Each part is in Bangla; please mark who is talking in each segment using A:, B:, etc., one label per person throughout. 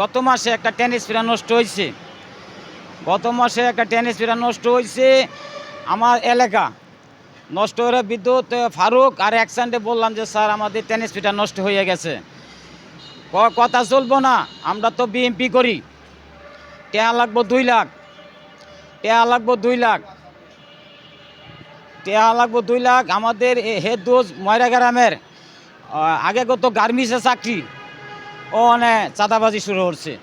A: গত মাসে একটা টেনিস ফিরা নষ্ট হয়েছে গত মাসে একটা টেনিস ফিরা নষ্ট হয়েছে আমার এলাকা। নষ্ট হয়ে বিদ্যুৎ, ফারুক আর অ্যাকশানটে বললাম যে, স্যার, আমাদের টেনিস ফিটা নষ্ট হয়ে গেছে। কথা চলবো না, আমরা তো বিএমপি করি। টেয়া লাগবো দুই লাখ। টেয়া লাগবো দুই লাখ। টেয়া লাগবো দুই লাখ। আমাদের হেড দোষ ময়রা গ্রামের। আগে কত গার্মিসে চাকরি। ও মানে চাঁদাবাজি শুরু করছে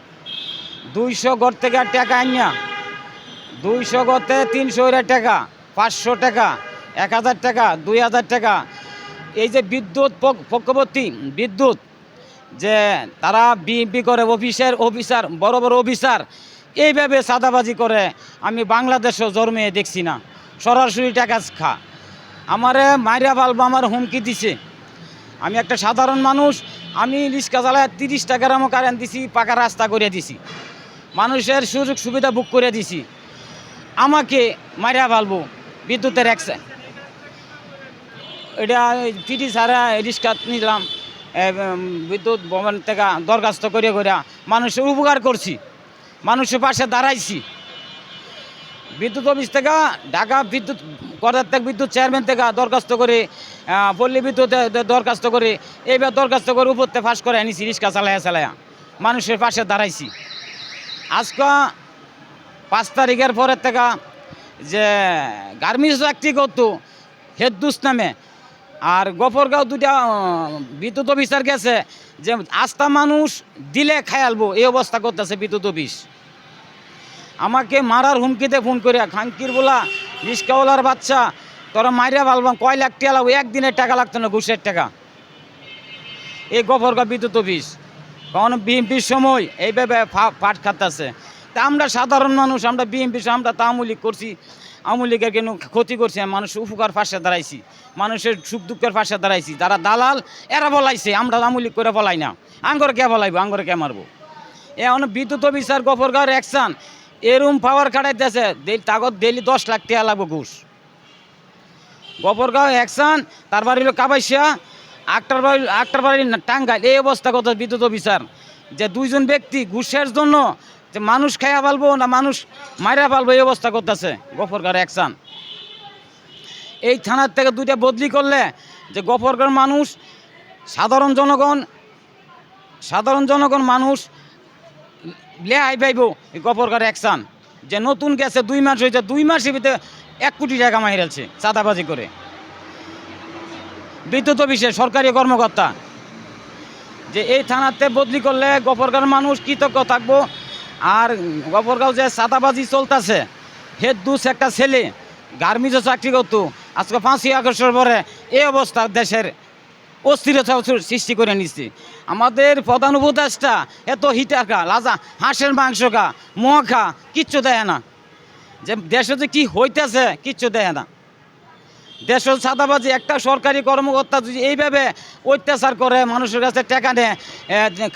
A: দুইশো ঘর থেকে টাকা আনিয়া দুইশো গতে তিনশো টাকা, পাঁচশো টাকা, এক হাজার টাকা, দুই হাজার টাকা। এই যে বিদ্যুৎ পক- পক্ষবর্তী, বিদ্যুৎ, যে তারা বিএমপি করে, অফিসের অফিসার, বড় বড় অফিসার, এইভাবে সাদাবাজি করে, আমি বাংলাদেশও জন্মে দেখছি না। সরাসরি টাকা খা। আমারে মাইরা বালবা আমার হুমকি দিছে। আমি একটা সাধারণ মানুষ, আমি রিক্সা চালায় তিরিশ টাকার আমার কারেন্ট দিছি, পাকা রাস্তা করে দিছি। মানুষের সুযোগ সুবিধা বুক করে দিছি। আমাকে মারিয়া ফালবো, বিদ্যুতের একসে এটা পিটি সারা রিক্সা নিলাম বিদ্যুৎ ভবন থেকে দরখাস্ত করে করে মানুষের উপকার করছি। মানুষের পাশে দাঁড়াইছি। বিদ্যুৎ অফিস থেকে, ঢাকা বিদ্যুৎ করার থেকে বিদ্যুৎ চেয়ারম্যান থেকে দরখাস্ত করে পল্লী বিদ্যুৎ দরখাস্ত করে, এইবার দরখাস্ত করে উপরতে ফাঁস করে আনিছি, রিক্সা চালায়া চালায়া। মানুষের পাশে দাঁড়াইছি। আজকে পাঁচ তারিখের পরের থেকে যে গার্মেন্টস চাকরি করতো হেদুস নামে, আর গফরগাঁও দুটা বিদ্যুৎ অফিসার গেছে যে, আস্থা মানুষ দিলে খায়ালবো, এই অবস্থা করতেছে বিদ্যুৎ অফিস। আমাকে মারার হুমকিতে ফোন করে খাঙ্কির বলা, রিস্কাওয়ালার বাচ্চা, তোরা মাইরা ভালবাম কয় লাখ টাকা লাগবে? একদিনের টাকা লাগতো না, ঘুষের টাকা। এই গফরগাঁও বিদ্যুৎ অফিস। কারণ বিএনপির সময়? এইভাবে পাট খাতাছে তা আমরা সাধারণ মানুষ, আমরা বিএনপি আমরা তা আমুলিক করছি। আমুলিকের কেন ক্ষতি করছি মানুষের উপকার পাশে দাঁড়াইছি। মানুষের সুখ দুঃখের পাশে দাঁড়াইছি। যারা দালাল, এরা বলাইছে, আমরা আমুলিক করে বলাই না। আঙ্গরে কে বলাইবো আঙ্গরে কে মারবো। এখন বিদ্যুৎ অফিসার গফরগাঁওয়ের অ্যাকশন এরম পাওয়ার খাটাইতেছে। তাগত ডেলি দশ লাখ টাকা লাগবো ঘুষ। গফরগাঁও অ্যাকশন তার বাড়ি হলো কাবাইশিয়া আক্তার বাড়ি আক্তার বাড়ি টাঙ্গাইল। এই অবস্থা কত বিদ্যুৎ অফিসার? যে দুইজন ব্যক্তি ঘুষের জন্য যে মানুষ খাইয়া পালবো না মানুষ মাইরা পালবো এই অবস্থা করতেছে গফরগাঁও অ্যাকশন এই থানার থেকে দুইটা বদলি করলে যে গফরগাঁর মানুষ, সাধারণ জনগণ সাধারণ জনগণ মানুষ লেহাই পাইব এই গফরগাঁর অ্যাকশন যে নতুন গেছে দুই মাস হয়েছে, দুই মাসের ভিতরে এক কোটি টাকা মাহিরালছে চাঁদাবাজি করে। বিদ্যুৎ অফিসে সরকারি কর্মকর্তা, যে এই থানাতে বদলি করলে গফরগাঁর মানুষ কৃতজ্ঞ থাকব। আর গফরগাঁও যে চাঁদাবাজি চলতেছে হেড দুস একটা ছেলে গার্মিজও চাকরি করতো, আজকে পাঁচই আগস্টের পরে এই অবস্থা দেশের অস্থিরতা সৃষ্টি করে নিচ্ছে আমাদের প্রধান উপদেশটা এত হিটার খা লাজা, হাঁসের মাংস খা মোয়া খা, কিচ্ছু দেয় না। যে দেশে যে কী হইতেছে, কিচ্ছু দেয় না। দেশের সাদাবাজি একটা সরকারি কর্মকর্তা যদি এইভাবে অত্যাচার করে, মানুষের কাছে টাকা নেয়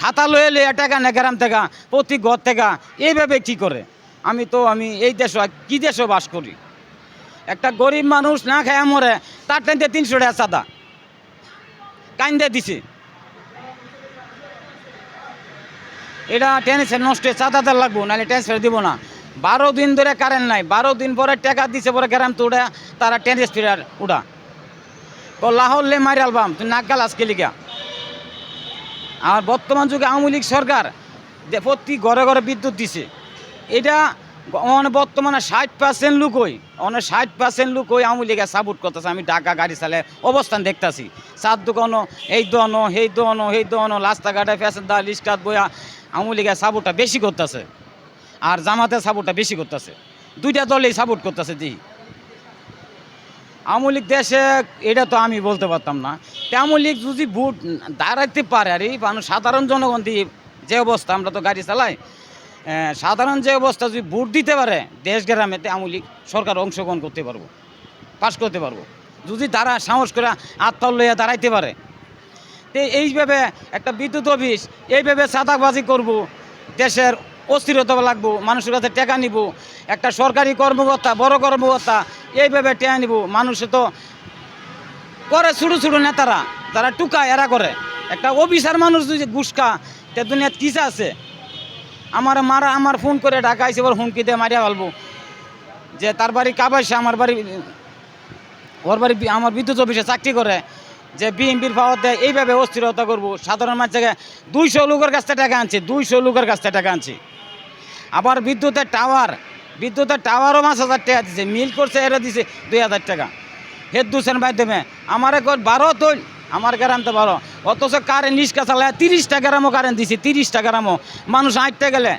A: খাতা লয়ে লয়ে টাকা নেয় গ্রাম থেকে, প্রতি ঘর থেকে, এইভাবে কি করে? আমি তো, আমি এই দেশ, কি দেশে বাস করি? একটা গরিব মানুষ না খায় মরে, তার টাইমতে তিনশো টাকা চাঁদা। কাইন্দে দিছে। এটা ট্রান্সফার নষ্ট চাঁদাতে লাগবো, নাহলে ট্রান্সফার দিব না। বারো দিন ধরে কারেন্ট নাই, বারো দিন পরে টাকা দিছে পরে গ্রাম তো উঠা তারা ট্রান্সফার উঠা ও লাহরলে মারি আলবাম, তুই নাক গাল আজকে লিখা আর বর্তমান যুগে আওয়ামী লীগ সরকার প্রতি ঘরে ঘরে বিদ্যুৎ দিছে। এটা মানে বর্তমানে ষাট পার্সেন্ট লোক ওই অনেক ষাট পার্সেন্ট লোক ওই আওয়ামী লীগের সাপোর্ট করতেছে। আমি ঢাকা গাড়ি চালে অবস্থান দেখতাছি। চার দোকানো, এই দোয়ানো এই দোয়ানো এই দোয়ানো রাস্তাঘাটে প্যাসেঞ্জা লিস্টার বইয়া আওয়ামী লীগের সাপোর্টটা বেশি করতেছে। আর জামাতের সাপোর্টটা বেশি করতেছে। দুইটা দলেই সাপোর্ট করতেছে দেখি আওয়ামী লীগ দেশে, এটা তো আমি বলতে পারতাম না। আওয়ামী লীগ যদি ভোট দাঁড়াইতে পারে, আর এই মানুষ সাধারণ জনগণ দিয়ে যে অবস্থা, আমরা তো গাড়ি চালাই সাধারণ যে অবস্থা, যদি ভোট দিতে পারে দেশ গ্রামেতে লীগ সরকার অংশগ্রহণ করতে পারব, পাশ করতে পারব। যদি তারা সাহস করে আত্মাল লইয়া দাঁড়াইতে পারে, তো এইভাবে একটা বিদ্যুৎ অফিস, এইভাবে চাঁদাবাজি করব, দেশের অস্থিরতা লাগবো, মানুষের কাছে টাকা নিব, একটা সরকারি কর্মকর্তা, বড় কর্মকর্তা, এইভাবে টেকা নিব, মানুষে তো করে ছোটো ছোটো নেতারা, তারা টুকা এরা করে। একটা অফিসার মানুষ যদি ঘুষকা তে দুনিয়াত কিসা আছে? আমার মারা আমার ফোন করে ঢাকা আইসে এবার হুমকি দিয়ে মারিয়া ফেলব। যে তার বাড়ি কাবাইছে আমার বাড়ি, ওর বাড়ি আমার বিদ্যুৎ অফিসে চাকরি করে। যে বিএনপির পাওয়ার দেয়, এইভাবে অস্থিরতা করব। সাধারণ মানুষকে দুইশো লোকের কাছ থেকে টাকা আনছে, দুইশো লোকের কাছ থেকে টাকা আনছে। আবার বিদ্যুতের টাওয়ার, বিদ্যুতের টাওয়ারও পাঁচ হাজার টাকা দিছে, মিল করছে এরা দিছে দুই হাজার টাকা। হেদ দুসেন মাধ্যমে। আমার এখন বারো তো আমার গ্রাম তো ভালো। অথচ কারেন্ট নিষ্কাশালে তিরিশটা গ্রামও কারেন্ট দিছে, তিরিশটা গ্রামও। মানুষ আঁকতে গেলে।